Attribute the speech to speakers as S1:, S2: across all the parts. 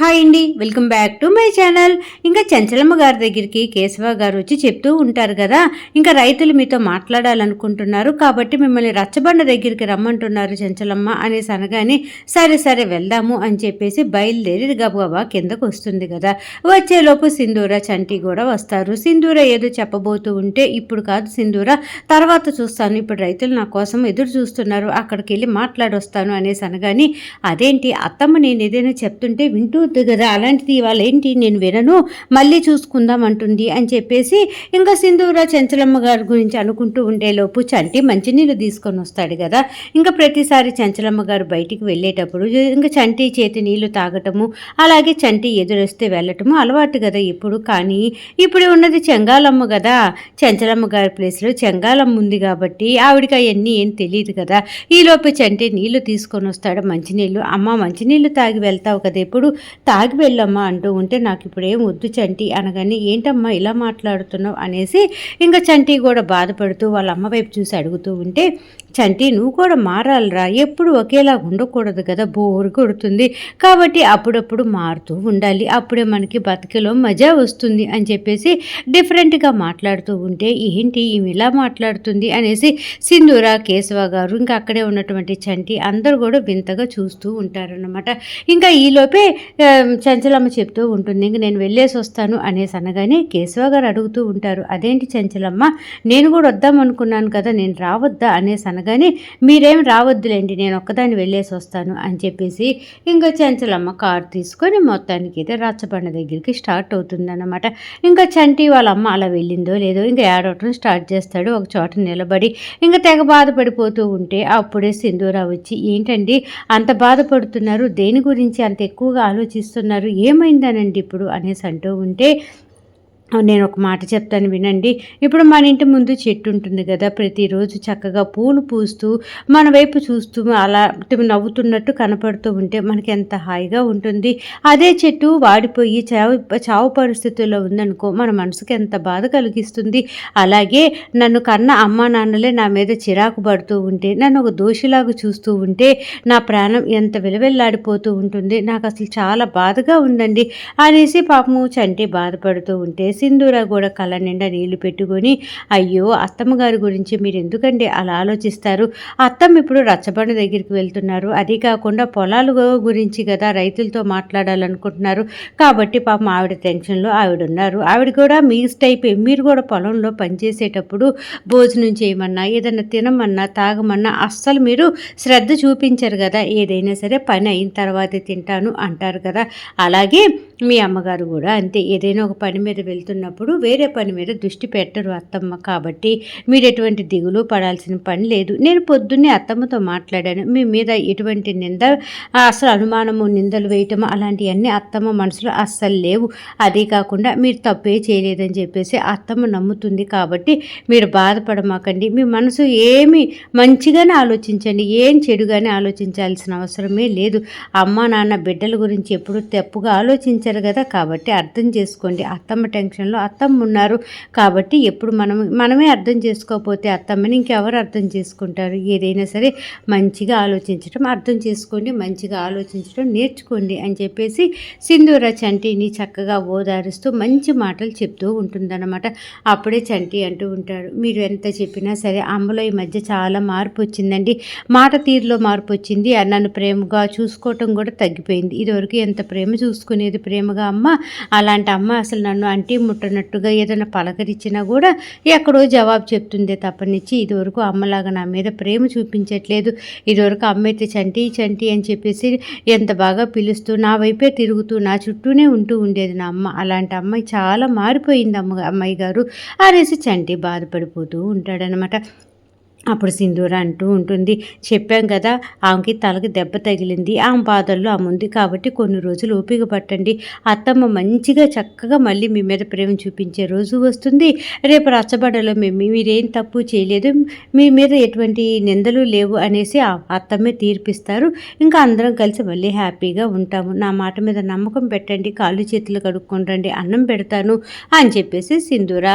S1: Hi అండి welcome back to my channel. ఇంకా చంచలమ్మ గారి దగ్గరికి కేశవ గారు వచ్చి చెప్తూ ఉంటారు కదా ఇంకా రైతులు మీతో మాట్లాడాలనుకుంటున్నారు కాబట్టి మిమ్మల్ని రచ్చబండ దగ్గరికి రమ్మంటున్నారు చంచలమ్మ అనేసి అనగానే సరే సరే వెళ్దాము అని చెప్పేసి బయలుదేరి గబగబా కిందకు వస్తుంది కదా. వచ్చేలోపు సింధూర చంటి కూడా వస్తారు. సింధూర ఏదో చెప్పబోతూ ఉంటే ఇప్పుడు కాదు సింధూర తర్వాత చూస్తాను. ఇప్పుడు రైతులు నా కోసం ఎదురు చూస్తున్నారు అక్కడికి వెళ్ళి మాట్లాడొస్తాను అనేసి అనగాని అదేంటి అత్తమ్మ నేను ఏదైనా చెప్తుంటే వింటూ వద్దు కదా అలాంటిది ఇవాళ ఏంటి నేను వినను మళ్ళీ చూసుకుందాం అంటుంది అని చెప్పేసి ఇంకా సింధూర చెంచలమ్మ గారి గురించి అనుకుంటూ ఉండేలోపు చంటి మంచినీళ్ళు తీసుకొని వస్తాడు కదా. ఇంకా ప్రతిసారి చెంచలమ్మ గారు బయటికి వెళ్ళేటప్పుడు ఇంకా చంటి చేతి నీళ్ళు తాగటము అలాగే చంటి ఎదురొస్తే వెళ్ళటము అలవాటు కదా ఇప్పుడు. కానీ ఇప్పుడు ఉన్నది చెంగాలమ్మ కదా. చెంచలమ్మ గారి ప్లేస్లో చెంగాలమ్మ ఉంది కాబట్టి ఆవిడకి అవన్నీ ఏం తెలియదు కదా. ఈలోపు చంటి నీళ్ళు తీసుకొని వస్తాడు మంచినీళ్ళు అమ్మ మంచినీళ్ళు తాగి వెళ్తావు కదా ఎప్పుడు? తాగి వెళ్ళమ్మా అంటూ ఉంటే నాకు ఇప్పుడేం వద్దు చంటి అనగానే ఏంటమ్మా ఇలా మాట్లాడుతున్నావు? అనేసి ఇంకా చంటి కూడా బాధపడుతూ వాళ్ళ అమ్మ వైపు చూసి అడుగుతూ ఉంటే చంటి నువ్వు కూడా మారాలిరా. ఎప్పుడు ఒకేలా ఉండకూడదు కదా. బోరు కొడుతుంది. కాబట్టి అప్పుడప్పుడు మారుతూ ఉండాలి. అప్పుడే మనకి బతికిలో మజా వస్తుంది. అని చెప్పేసి డిఫరెంట్గా మాట్లాడుతూ ఉంటే ఏంటి? ఈమె ఇలా మాట్లాడుతుంది? అనేసి సింధూర కేశవ గారు ఇంకా అక్కడే ఉన్నటువంటి చంటి అందరూ కూడా వింతగా చూస్తూ ఉంటారన్నమాట. ఇంకా ఈలోపే చంచలమ్మ చెప్తూ ఉంటుంది. ఇంక నేను వెళ్ళేసి వస్తాను అనేసి అనగానే కేశవ గారు అడుగుతూ ఉంటారు. అదేంటి చంచలమ్మ? నేను కూడా వద్దాం అనుకున్నాను కదా నేను రావద్దా? అనేసి అనగానే మీరేం రావద్దులేండి నేను ఒక్కదాన్ని వెళ్ళేసి వస్తాను అని చెప్పేసి ఇంకా చంచలమ్మ కారు తీసుకొని మొత్తానికి అయితే రచ్చబండ దగ్గరికి స్టార్ట్ అవుతుందన్నమాట. ఇంకా చంటి వాళ్ళ అమ్మ అలా వెళ్ళిందో లేదో ఇంకా ఏడవటం స్టార్ట్ చేస్తాడు. ఒక చోట నిలబడి ఇంకా తెగ బాధపడిపోతూ ఉంటే అప్పుడే సింధూరా వచ్చి ఏంటండి అంత బాధపడుతున్నారు? దేని గురించి అంత ఎక్కువగా ఆలోచిస్తున్నారు? ఏమైందనండి ఇప్పుడు అనేసి అంటూ ఉంటే నేను ఒక మాట చెప్తాను వినండి. ఇప్పుడు మన ఇంటి ముందు చెట్టు ఉంటుంది కదా ప్రతిరోజు చక్కగా పూలు పూస్తూ మన వైపు చూస్తూ అలా నవ్వుతున్నట్టు కనపడుతూ ఉంటే మనకి ఎంత హాయిగా ఉంటుంది. అదే చెట్టు వాడిపోయి చావు చావు పరిస్థితుల్లో ఉందనుకో మన మనసుకి ఎంత బాధ కలిగిస్తుంది. అలాగే నన్ను కన్న అమ్మ నాన్నలే నా మీద చిరాకు పడుతూ ఉంటే నన్ను ఒక దోషిలాగా చూస్తూ ఉంటే నా ప్రాణం ఎంత విలువెల్లాడిపోతూ ఉంటుంది. నాకు అసలు చాలా బాధగా ఉందండి అనేసి పాపము చంటి బాధపడుతూ ఉంటే సింధూర కూడా కళ్ళ నిండా నీళ్ళు పెట్టుకొని అయ్యో అత్తమ్మ గారి గురించి మీరు ఎందుకండి అలా ఆలోచిస్తారు? అత్తమ్మ ఇప్పుడు రచ్చబండ దగ్గరికి వెళ్తున్నారు. అది కాకుండా పొలాల గురించి కదా రైతులతో మాట్లాడాలనుకుంటున్నారు. కాబట్టి పాపం ఆవిడ టెన్షన్లో ఆవిడ ఉన్నారు ఆవిడ కూడా మీ టైప్ మీరు కూడా పొలంలో పనిచేసేటప్పుడు భోజనం చేయమన్నా ఏదన్నా తినమన్నా తాగమన్నా అస్సలు మీరు శ్రద్ధ చూపించరు కదా ఏదైనా సరే పని అయిన తర్వాతే తింటాను అంటారు కదా అలాగే మీ అమ్మగారు కూడా అంతే. ఏదైనా ఒక పని మీద వెళ్తున్నప్పుడు వేరే పని మీద దృష్టి పెట్టరు అత్తమ్మ. కాబట్టి మీరు ఎటువంటి దిగులు పడాల్సిన పని లేదు. నేను పొద్దున్నే అత్తమ్మతో మాట్లాడాను. మీ మీద ఎటువంటి నింద అసలు అనుమానము నిందలు వేయటము అలాంటివన్నీ అత్తమ్మ మనసులో అస్సలు లేవు. అదే కాకుండా మీరు తప్పే చేయలేదని చెప్పేసి అత్తమ్మ నమ్ముతుంది. కాబట్టి మీరు బాధపడమాకండి. మీ మనసు ఏమి మంచిగానే ఆలోచించండి. ఏం చెడుగానే ఆలోచించాల్సిన అవసరమే లేదు. అమ్మ నాన్న బిడ్డల గురించి ఎప్పుడు తప్పుగా ఆలోచించాలి చేశారు కదా కాబట్టి అర్థం చేసుకోండి. అత్తమ్మ టెన్షన్లో అత్తమ్మ ఉన్నారు కాబట్టి ఎప్పుడు మనం మనమే అర్థం చేసుకోకపోతే అత్తమ్మని ఇంకెవరు అర్థం చేసుకుంటారు? ఏదైనా సరే మంచిగా ఆలోచించడం అర్థం చేసుకోండి మంచిగా ఆలోచించడం నేర్చుకోండి అని చెప్పేసి సింధూర చంటిని చక్కగా ఓదారుస్తూ మంచి మాటలు చెప్తూ ఉంటుందన్నమాట. అప్పుడే చంటి అంటూ ఉంటాడు. మీరు ఎంత చెప్పినా సరే అమ్మలో ఈ మధ్య చాలా మార్పు వచ్చిందండి. మాట తీరులో మార్పు వచ్చింది. నన్ను ప్రేమగా చూసుకోవటం కూడా తగ్గిపోయింది. ఇదివరకు ఎంత ప్రేమ చూసుకునేది ప్రేమ ప్రేమగా అమ్మ అలాంటి అమ్మ అసలు నన్ను అంటి ముట్టనట్టుగా ఏదైనా పలకరించినా కూడా ఎక్కడో జవాబు చెప్తుందే తప్పనిచ్చి. ఇదివరకు అమ్మలాగా నా మీద ప్రేమ చూపించట్లేదు. ఇదివరకు అమ్మ అయితే చంటి చంటి అని చెప్పేసి ఎంత బాగా పిలుస్తూ నా వైపే తిరుగుతూ నా చుట్టూనే ఉంటూ ఉండేది నా అమ్మ. అలాంటి అమ్మాయి చాలా మారిపోయింది అమ్మ అమ్మాయి గారు అనేసి చంటి బాధపడిపోతూ ఉంటాడనమాట అప్పుడు సింధూర అంటూ ఉంటుంది. చెప్పాం కదా ఆమెకి తలకి దెబ్బ తగిలింది. ఆమె బాధల్లో ఆమె ఉంది కాబట్టి కొన్ని రోజులు ఓపిక పట్టండి. అత్తమ్మ మంచిగా చక్కగా మళ్ళీ మీ మీద ప్రేమ చూపించే రోజు వస్తుంది. రేపు రచ్చబడలో మేము మీరేం తప్పు చేయలేదు. మీ మీద ఎటువంటి నిందలు లేవు అనేసి అత్తమ్మే తీర్పిస్తారు. ఇంకా అందరం కలిసి మళ్ళీ హ్యాపీగా ఉంటాము. నా మాట మీద నమ్మకం పెట్టండి. కాళ్ళు చేతులు కడుక్కుంటండి అన్నం పెడతాను అని చెప్పేసి సింధూర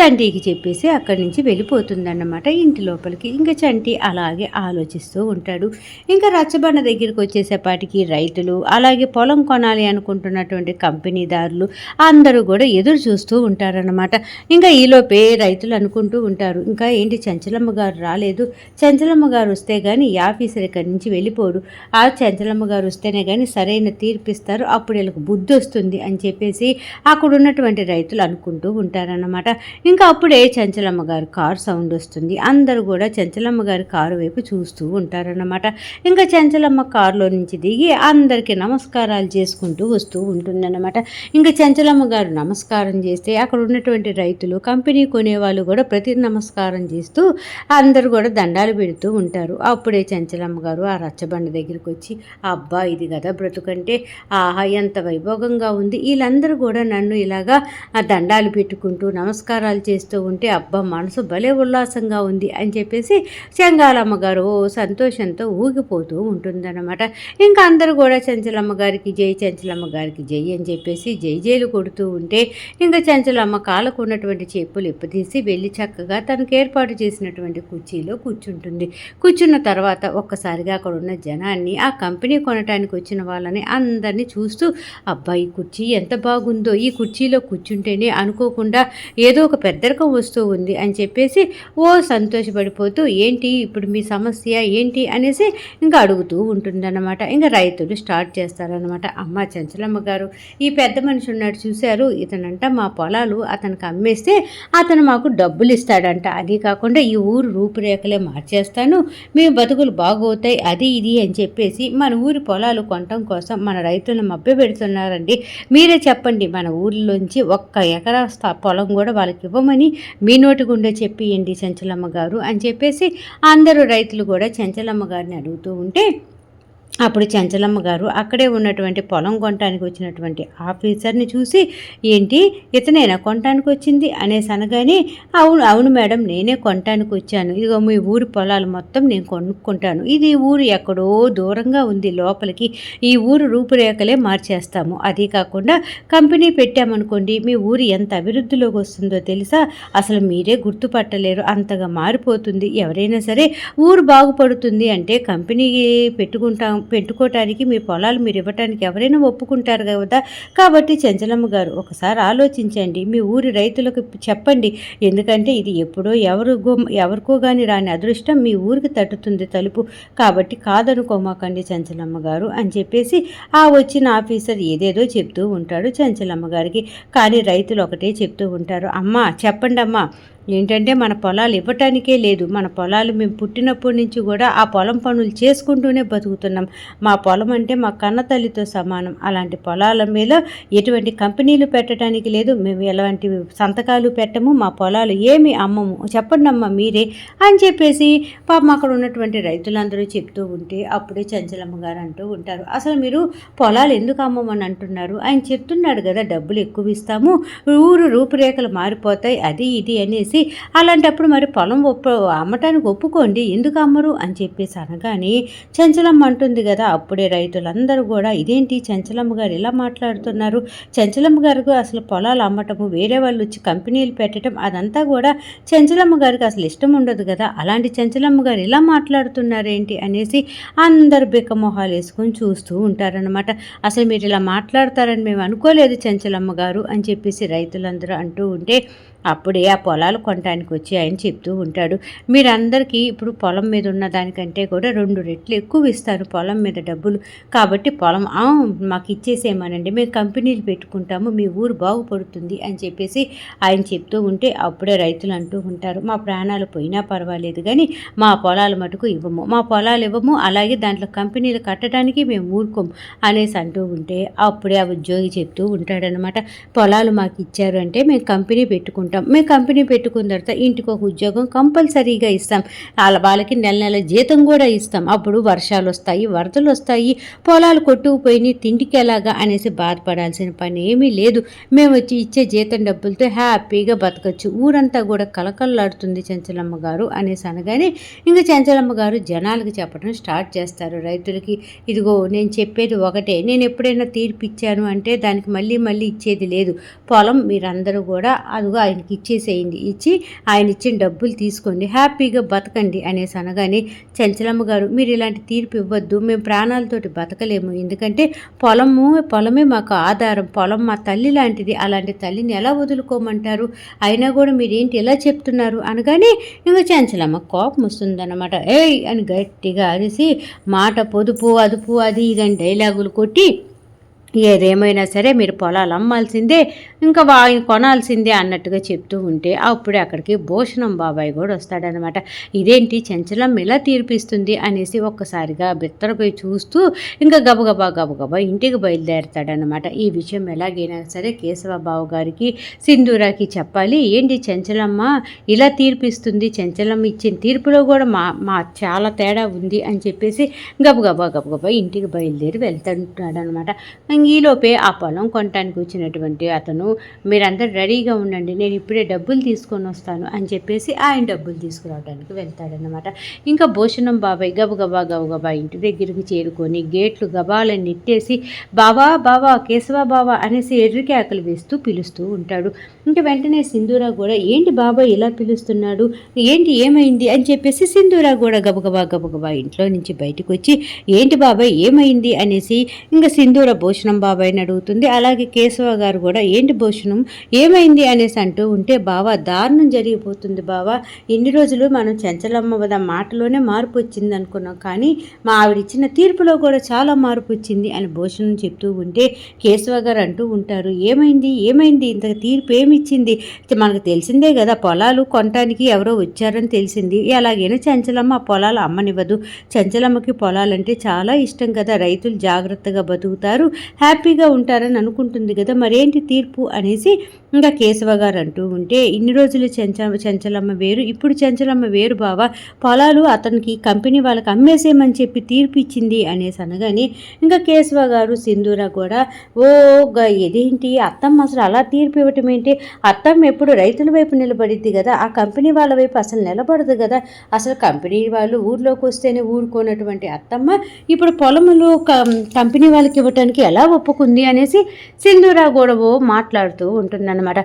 S1: చండీకి చెప్పేసి అక్కడి నుంచి వెళ్ళిపోతుందన్నమాట ఇంటి లోపల. లోపలికి ఇంకా చంటి అలాగే ఆలోచిస్తూ ఉంటాడు. ఇంకా రచ్చబండ దగ్గరికి వచ్చేసేపాటికి రైతులు అలాగే పొలం కొనాలి అనుకుంటున్నటువంటి కంపెనీదారులు అందరూ కూడా ఎదురు చూస్తూ ఉంటారన్నమాట. ఇంకా ఈలోపే రైతులు అనుకుంటూ ఉంటారు ఇంకా ఏంటి చంచలమ్మ గారు రాలేదు? చంచలమ్మ గారు వస్తే కానీ ఈ ఆఫీసర్ ఇక్కడి నుంచి వెళ్ళిపోడు. ఆ చంచలమ్మ గారు వస్తేనే కానీ సరైన తీర్పిస్తారు అప్పుడు వీళ్ళకి బుద్ధి వస్తుంది అని చెప్పేసి అక్కడ ఉన్నటువంటి రైతులు అనుకుంటూ ఉంటారన్నమాట. ఇంకా అప్పుడే చంచలమ్మ గారు కారు సౌండ్ వస్తుంది. అందరూ కూడా చంచలమ్మ గారి కారు వైపు చూస్తూ ఉంటారన్నమాట. ఇంకా చెంచలమ్మ కారులో నుంచి దిగి అందరికీ నమస్కారాలు చేసుకుంటూ వస్తూ ఉంటుందన్నమాట. ఇంకా చెంచలమ్మ గారు నమస్కారం చేస్తే అక్కడ ఉన్నటువంటి రైతులు కంపెనీ కొనేవాళ్ళు కూడా ప్రతి నమస్కారం చేస్తూ అందరూ కూడా దండాలు పెడుతూ ఉంటారు. అప్పుడే చెంచలమ్మ గారు ఆ రచ్చబండ దగ్గరికి వచ్చి అబ్బా ఇది కదా బ్రతుకంటే ఆహా ఎంత వైభోగంగా ఉంది. వీళ్ళందరూ కూడా నన్ను ఇలాగా ఆ దండాలు పెట్టుకుంటూ నమస్కారాలు చేస్తూ ఉంటే అబ్బా మనసు భలే ఉల్లాసంగా ఉంది అని చెప్పి చెప్పేసి చెంగాలమ్మ గారు ఓ సంతోషంతో ఊగిపోతూ ఉంటుందన్నమాట. ఇంకా అందరూ కూడా చెంచలమ్మ గారికి జై చెంచలమ్మ గారికి జై అని చెప్పేసి జై జైలు కొడుతూ ఉంటే ఇంకా చెంచలమ్మ కాళ్ళకు ఉన్నటువంటి చెప్పులు ఇప్పదీసి వెళ్ళి చక్కగా తనకు ఏర్పాటు చేసినటువంటి కుర్చీలో కూర్చుంటుంది. కూర్చున్న తర్వాత ఒక్కసారిగా అక్కడ ఉన్న జనాన్ని ఆ కంపెనీ కొనటానికి వచ్చిన వాళ్ళని అందరినీ చూస్తూ అబ్బాయి కుర్చీ ఎంత బాగుందో. ఈ కుర్చీలో కూర్చుంటేనే అనుకోకుండా ఏదో ఒక పెద్దరకం వస్తూ ఉంది అని చెప్పేసి ఓ సంతోషపడిపో సంతోషపడిపోతూ ఏంటి ఇప్పుడు మీ సమస్య? ఏంటి? అనేసి ఇంకా అడుగుతూ ఉంటుందన్నమాట. ఇంకా రైతులు స్టార్ట్ చేస్తారనమాట అమ్మ చంచలమ్మ గారు ఈ పెద్ద మనిషి ఉన్నాడు చూశారు ఇతనంట మా పొలాలు అతనికి అమ్మేస్తే అతను మాకు డబ్బులు ఇస్తాడంట. అది కాకుండా ఈ ఊరు రూపురేఖలే మార్చేస్తాను మీ బతుకులు బాగోతాయి అది ఇది అని చెప్పేసి మన ఊరి పొలాలు కొనటం కోసం మన రైతులను మభ్య పెడుతున్నారండి. మీరే చెప్పండి మన ఊరిలోంచి ఒక్క ఎకరా పొలం కూడా వాళ్ళకి ఇవ్వమని మీ నోటి గుండె చెప్పియండి చంచలమ్మ గారు అని చెప్పి చెప్పేసి అందరూ రైతులు కూడా చెంచలమ్మ గారిని అడుగుతూ ఉంటే అప్పుడు చంచలమ్మ గారు అక్కడే ఉన్నటువంటి పొలం కొనటానికి వచ్చినటువంటి ఆఫీసర్ని చూసి ఏంటి? ఇతనేనా కొనటానికి వచ్చింది? అనేసి అనగానే అవును అవును మేడం నేనే కొనటానికి వచ్చాను. ఇదిగో మీ ఊరి పొలాలు మొత్తం నేను కొనుక్కుంటాను. ఇది ఊరు ఎక్కడో దూరంగా ఉంది. లోపలికి ఈ ఊరు రూపురేఖలే మార్చేస్తాము. అదే కాకుండా కంపెనీ పెట్టామనుకోండి మీ ఊరు ఎంత అభివృద్ధిలోకి వస్తుందో తెలుసా? అసలు మీరే గుర్తుపట్టలేరు. అంతగా మారిపోతుంది. ఎవరైనా సరే ఊరు బాగుపడుతుంది అంటే కంపెనీ పెట్టుకుంటాం. పెట్టుకోవటానికి మీ పొలాలు మీరు ఇవ్వటానికి ఎవరైనా ఒప్పుకుంటారు కదా? కాబట్టి చంచలమ్మ గారు ఒకసారి ఆలోచించండి. మీ ఊరి రైతులకు చెప్పండి. ఎందుకంటే ఇది ఎప్పుడో ఎవరు ఎవరికో కానీ రాని అదృష్టం మీ ఊరికి తట్టుతుంది తలుపు. కాబట్టి కాదనుకోమాకండి చంచలమ్మ గారు అని చెప్పేసి ఆ వచ్చిన ఆఫీసర్ ఏదేదో చెప్తూ ఉంటాడు చంచలమ్మ గారికి. కానీ రైతులు ఒకటే చెప్తూ ఉంటారు అమ్మ చెప్పండి అమ్మా ఏంటంటే మన పొలాలు ఇవ్వటానికే లేదు. మన పొలాలు మేము పుట్టినప్పటి నుంచి కూడా ఆ పొలం పనులు చేసుకుంటూనే బతుకుతున్నాం. మా పొలం అంటే మా కన్న తల్లితో సమానం. అలాంటి పొలాల మీద ఎటువంటి కంపెనీలు పెట్టడానికి లేదు. మేము ఎలాంటి సంతకాలు పెట్టము. మా పొలాలు ఏమి అమ్మము. చెప్పండి అమ్మ మీరే అని చెప్పేసి పాపం అక్కడ ఉన్నటువంటి రైతులందరూ చెప్తూ ఉంటే అప్పుడే చంచలమ్మ గారు అంటూ ఉంటారు. అసలు మీరు పొలాలు ఎందుకు అమ్మమని అంటున్నారు? ఆయన చెప్తున్నాడు కదా డబ్బులు ఎక్కువ ఇస్తాము. ఊరు రూపురేఖలు మారిపోతాయి. అది ఇది అనేసి అలాంటప్పుడు మరి పొలం ఒప్పు అమ్మటానికి ఒప్పుకోండి ఎందుకు అమ్మరు? అని చెప్పేసి అనగానే చంచలమ్మ అంటుంది కదా అప్పుడే రైతులందరూ కూడా ఇదేంటి చంచలమ్మ గారు ఇలా మాట్లాడుతున్నారు? చంచలమ్మ గారికి అసలు పొలాలు అమ్మటము వేరే వాళ్ళు వచ్చి కంపెనీలు పెట్టడం అదంతా కూడా చంచలమ్మ గారికి అసలు ఇష్టం ఉండదు కదా అలాంటి చంచలమ్మ గారు ఇలా మాట్లాడుతున్నారేంటి? అనేసి అందరు బిక్కమొహాలు వేసుకొని చూస్తూ ఉంటారనమాట అసలు మీరు ఇలా మాట్లాడతారని మేము అనుకోలేదు చంచలమ్మ గారు అని చెప్పేసి రైతులందరూ అంటూ ఉంటే అప్పుడే ఆ పొలాలు కొనడానికి వచ్చి ఆయన చెప్తూ ఉంటాడు. మీరందరికీ ఇప్పుడు పొలం మీద ఉన్న దానికంటే కూడా రెండు రెట్లు ఎక్కువ ఇస్తారు పొలం మీద డబ్బులు. కాబట్టి పొలం మాకు ఇచ్చేసేమనండి మేము కంపెనీలు పెట్టుకుంటాము మీ ఊరు బాగుపడుతుంది అని చెప్పేసి ఆయన చెప్తూ ఉంటే అప్పుడే రైతులు అంటూ ఉంటారు. మా ప్రాణాలు పోయినా పర్వాలేదు కానీ మా పొలాలు మటుకు ఇవ్వము. మా పొలాలు ఇవ్వము అలాగే దాంట్లో కంపెనీలు కట్టడానికి మేము ఊరుకోము అనేసి అంటూ ఉంటే అప్పుడే ఆ ఉద్యోగి చెప్తూ ఉంటాడనమాట. పొలాలు మాకు ఇచ్చారు అంటే మేము కంపెనీ పెట్టుకుంటాం. మేము కంపెనీ పెట్టుకున్న తర్వాత ఇంటికి ఒక ఉద్యోగం కంపల్సరీగా ఇస్తాం. వాళ్ళ వాళ్ళకి నెల నెల జీతం కూడా ఇస్తాం. అప్పుడు వర్షాలు వస్తాయి వరదలు వస్తాయి పొలాలు కొట్టుకుపోయి తిండికి ఎలాగా అనేసి బాధపడాల్సిన పని ఏమీ లేదు. మేము వచ్చి ఇచ్చే జీతం డబ్బులతో హ్యాపీగా బతకచ్చు. ఊరంతా కూడా కలకల్లాడుతుంది చెంచలమ్మ గారు అనేసి అనగానే ఇంకా చెంచలమ్మ గారు జనాలకు చెప్పడం స్టార్ట్ చేస్తారు. రైతులకి ఇదిగో నేను చెప్పేది ఒకటే నేను ఎప్పుడైనా తీర్పు ఇచ్చాను అంటే దానికి మళ్ళీ మళ్ళీ ఇచ్చేది లేదు. పొలం మీరందరూ కూడా అదిగో ఆయన ఆయనకి ఇచ్చేసేయండి. ఇచ్చి ఆయన ఇచ్చిన డబ్బులు తీసుకోండి. హ్యాపీగా బతకండి అనేసి అనగానే చంచలమ్మ గారు మీరు ఇలాంటి తీర్పు ఇవ్వద్దు. మేము ప్రాణాలతోటి బతకలేము. ఎందుకంటే పొలము పొలమే మాకు ఆధారం. పొలం మా తల్లి లాంటిది. అలాంటి తల్లిని ఎలా వదులుకోమంటారు? అయినా కూడా మీరేంటి ఎలా చెప్తున్నారు? అనగానే ఇంకా చంచలమ్మ కోపం వస్తుందన్నమాట. ఏయ్ అని గట్టిగా అరిసి మాట పొదుపు అదుపు అది ఇదని డైలాగులు కొట్టి ఏదేమైనా సరే మీరు పొలాలు అమ్మాల్సిందే ఇంకా వా కొనాల్సిందే అన్నట్టుగా చెప్తూ ఉంటే అప్పుడే అక్కడికి భూషణం బాబాయ్ కూడా వస్తాడనమాట. ఇదేంటి చంచలం ఎలా తీర్పిస్తుంది? అనేసి ఒక్కసారిగా బిత్తరపోయి చూస్తూ ఇంకా గబగబా గబగబా ఇంటికి బయలుదేరతాడనమాట. ఈ విషయం ఎలాగైనా సరే కేశవబాబు గారికి సింధూరాకి చెప్పాలి. ఏంటి చంచలమ్మ ఇలా తీర్పిస్తుంది? చంచలమ్మ ఇచ్చిన తీర్పులో కూడా మా మా చాలా తేడా ఉంది అని చెప్పేసి గబగబా గబగబా ఇంటికి బయలుదేరి వెళ్తుంటాడనమాట. ఈలోపే ఆ పొలం కొనటానికి వచ్చినటువంటి అతను మీరందరూ రెడీగా ఉండండి నేను ఇప్పుడే డబ్బులు తీసుకొని వస్తాను అని చెప్పేసి ఆయన డబ్బులు తీసుకురావడానికి వెళ్తాడనమాట ఇంకా భూషణం బాబాయ్ గబగబా గబగబా ఇంటి దగ్గరికి చేరుకొని గేట్లు గబాలని నెట్టేసి బాబా బాబా కేశవ బాబా అనేసి ఎర్రికేకలు వేస్తూ పిలుస్తూ ఉంటాడు. ఇంకా వెంటనే సింధూరా కూడా ఏంటి బాబాయ్ ఇలా పిలుస్తున్నాడు? ఏంటి ఏమైంది? అని చెప్పేసి సింధూరా కూడా గబగబా గబగబా ఇంట్లో నుంచి బయటకు వచ్చి ఏంటి బాబాయ్ ఏమైంది? అనేసి ఇంకా సింధూర భూషణం బాబాయ్ని అడుగుతుంది. అలాగే కేశవ గారు కూడా ఏంటి భూషణం ఏమైంది? అనేసి అంటూ ఉంటే బావా దారుణం జరిగిపోతుంది బావా. ఇన్ని రోజులు మనం చెంచలమ్మ వద మాటలోనే మార్పు వచ్చింది అనుకున్నాం. కానీ మా ఆవిడ ఇచ్చిన తీర్పులో కూడా చాలా మార్పు వచ్చింది అని భూషణం చెప్తూ ఉంటే కేశవ గారు అంటూ ఉంటారు ఏమైంది? ఏమైంది? ఇంత తీర్పు ఏమిచ్చింది మనకు తెలిసిందే కదా పొలాలు కొనటానికి ఎవరో వచ్చారని తెలిసింది. ఎలాగైనా చెంచలమ్మ ఆ పొలాలు అమ్మనివ్వదు. చెంచలమ్మకి పొలాలంటే చాలా ఇష్టం కదా. రైతులు జాగ్రత్తగా బతుకుతారు. హ్యాపీగా ఉంటారని అనుకుంటుంది కదా మరేంటి తీర్పు అనేసి ఇంకా కేశవ గారు అంటూ ఉంటే ఇన్ని రోజులు చెంచ చెంచలమ్మ వేరు ఇప్పుడు చెంచలమ్మ వేరు బావా పొలాలు అతనికి కంపెనీ వాళ్ళకి అమ్మేసేయమని చెప్పి తీర్పు ఇచ్చింది అనేసి అనగానే ఇంకా కేశవ గారు సింధూర కూడా ఓ ఇదేంటి అత్తమ్మ అసలు అలా తీర్పు ఇవ్వటం ఏంటి? అత్తమ్మ ఎప్పుడు రైతుల వైపు నిలబడిద్ది కదా ఆ కంపెనీ వాళ్ళ వైపు అసలు నిలబడదు కదా అసలు కంపెనీ వాళ్ళు ఊర్లోకి వస్తేనే ఊరుకోనటువంటి అత్తమ్మ ఇప్పుడు పొలములు కంపెనీ వాళ్ళకి ఇవ్వటానికి ఎలా ఒప్పుకుంది అనేసి సింధూరా గొడవ మాట్లాడుతూ ఉంటుందన్నమాట.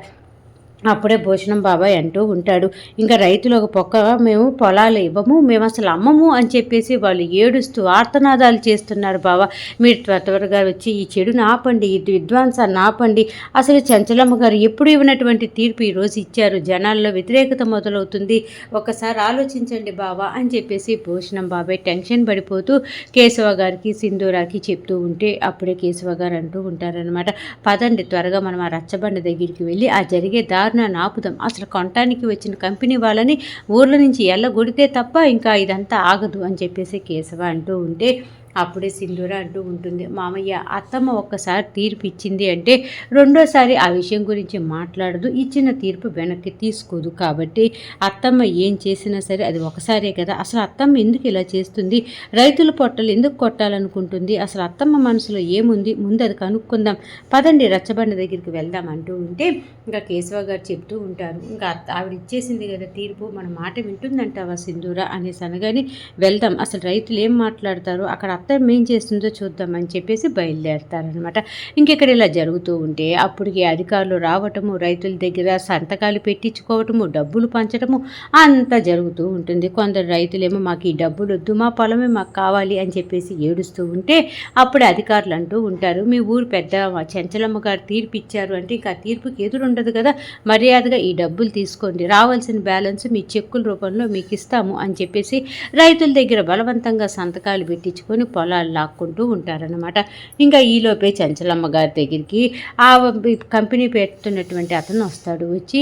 S1: అప్పుడే భూషణం బాబాయ్ అంటూ ఉంటాడు. ఇంకా రైతులు ఒక పొక్క మేము పొలాలు ఇవ్వము మేము అసలు అమ్మము అని చెప్పేసి వాళ్ళు ఏడుస్తూ ఆర్తనాదాలు చేస్తున్నారు బాబా మీరు త్వర త్వరగా వచ్చి ఈ చెడును ఆపండి ఈ విద్వాంసాన్ని ఆపండి. అసలు చంచలమ్మ గారు ఎప్పుడు ఇవ్వనటువంటి తీర్పు ఈరోజు ఇచ్చారు? జనాల్లో వ్యతిరేకత మొదలవుతుంది. ఒకసారి ఆలోచించండి బావా అని చెప్పేసి భూషణం బాబాయ్ టెన్షన్ పడిపోతూ కేశవ గారికి సింధూరాకి చెప్తూ ఉంటే అప్పుడే కేశవ గారు అంటూ ఉంటారనమాట పదండి త్వరగా మనం ఆ రచ్చబండ దగ్గరికి వెళ్ళి ఆ జరిగే దా దారుణాన్ని ఆపుదాం. అసలు కొనటానికి వచ్చిన కంపెనీ వాళ్ళని ఊర్ల నుంచి ఎల్లగొడితే తప్ప ఇంకా ఇదంతా ఆగదు అని చెప్పేసి కేశవ అంటూ ఉంటే అప్పుడే సింధూర అంటూ ఉంటుంది. మామయ్య అత్తమ్మ ఒక్కసారి తీర్పు ఇచ్చింది అంటే రెండోసారి ఆ విషయం గురించి మాట్లాడదు. ఇచ్చిన తీర్పు వెనక్కి తీసుకోదు కాబట్టి అత్తమ్మ ఏం చేసినా సరే అది ఒకసారే కదా. అసలు అత్తమ్మ ఎందుకు ఇలా చేస్తుంది? రైతుల పొట్టలు ఎందుకు కొట్టాలనుకుంటుంది? అసలు అత్తమ్మ మనసులో ఏముంది? ముందు అది కనుక్కుందాం. పదండి రచ్చబండ దగ్గరికి వెళ్దాం అంటూ ఉంటే ఇంకా కేశవ గారు చెప్తూ ఉంటారు. ఇంకా ఆవిడ ఇచ్చేసింది కదా తీర్పు మన మాట వింటుందంటావా సింధూర అనేసి అనగానే వెళ్దాం. అసలు రైతులు ఏం మాట్లాడతారు? అక్కడ అత్త ఏం చేస్తుందో చూద్దామని చెప్పేసి బయలుదేరతారనమాట ఇంకెక్కడ ఇలా జరుగుతూ ఉంటే అప్పటికి అధికారులు రావటము రైతుల దగ్గర సంతకాలు పెట్టించుకోవటము డబ్బులు పంచటము అంతా జరుగుతూ ఉంటుంది. కొందరు రైతులేమో మాకు ఈ డబ్బులు వద్దు మా పొలమే మాకు కావాలి అని చెప్పేసి ఏడుస్తూ ఉంటే అప్పుడు అధికారులు అంటూ ఉంటారు. మీ ఊరు పెద్ద చెంచలమ్మ గారు తీర్పు ఇచ్చారు అంటే ఇంకా తీర్పుకి ఎదురుండదు కదా మర్యాదగా ఈ డబ్బులు తీసుకోండి రావాల్సిన బ్యాలెన్స్ మీ చెక్కుల రూపంలో మీకు ఇస్తాము అని చెప్పేసి రైతుల దగ్గర బలవంతంగా సంతకాలు పెట్టించుకొని పొలాలు లాక్కుంటూ ఉంటారనమాట ఇంకా ఈలోపే చంచలమ్మ గారి దగ్గరికి ఆ కంపెనీ పెడుతున్నటువంటి అతను వస్తాడు. వచ్చి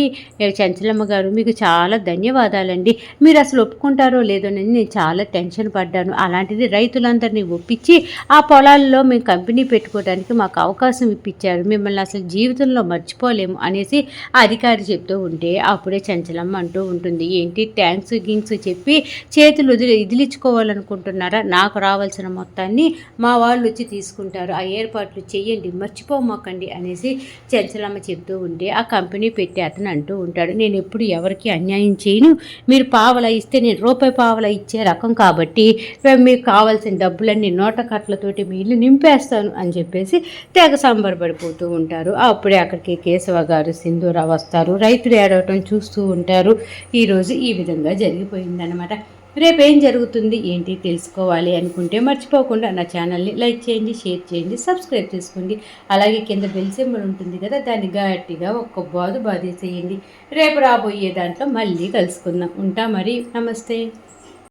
S1: చంచలమ్మ గారు మీకు చాలా ధన్యవాదాలండి. మీరు అసలు ఒప్పుకుంటారో లేదో నేను చాలా టెన్షన్ పడ్డాను. అలాంటిది రైతులందరినీ ఒప్పించి ఆ పొలాల్లో మేము కంపెనీ పెట్టుకోవడానికి మాకు అవకాశం ఇప్పించారు మిమ్మల్ని అసలు జీవితంలో మర్చిపోలేము అనేసి అధికారి చెప్తూ ఉంటే అప్పుడే చంచలమ్మ అంటూ ఉంటుంది ఏంటి ట్యాంక్స్ గింగ్స్ చెప్పి చేతులు వదిలి ఇదిలించుకోవాలనుకుంటున్నారా నాకు రావాల్సిన మొత్తాన్ని మా వాళ్ళు వచ్చి తీసుకుంటారు. ఆ ఏర్పాట్లు చెయ్యండి మర్చిపోమాకండి అనేసి చంచలమ్మ చెప్తూ ఉంటే ఆ కంపెనీ పెట్టి అతను అంటూ ఉంటాడు. నేను ఎప్పుడు ఎవరికి అన్యాయం చేయను. మీరు పావల ఇస్తే నేను రూపాయి పావల ఇచ్చే రకం కాబట్టి మీకు కావాల్సిన డబ్బులన్నీ నోట కట్లతోటి మీ ఇల్లు నింపేస్తాను అని చెప్పేసి తెగ సంబరపడిపోతూ ఉంటారు. అప్పుడే అక్కడికి కేశవ గారు సింధూరా వస్తారు. రైతులు ఏడవటం చూస్తూ ఉంటారు. ఈరోజు ఈ విధంగా జరిగిపోయిందనమాట రేపు ఏం జరుగుతుంది ఏంటి తెలుసుకోవాలి అనుకుంటే మర్చిపోకుండా నా ఛానల్ని లైక్ చేయండి షేర్ చేయండి సబ్స్క్రైబ్ చేసుకోండి. అలాగే కింద బెల్ సింబల్ ఉంటుంది కదా దాన్ని గట్టిగా ఒక్క బాదు బాధేసేయండి రేపు రాబోయే దాంట్లో మళ్ళీ కలుసుకుందాం. ఉంటా మరి నమస్తే.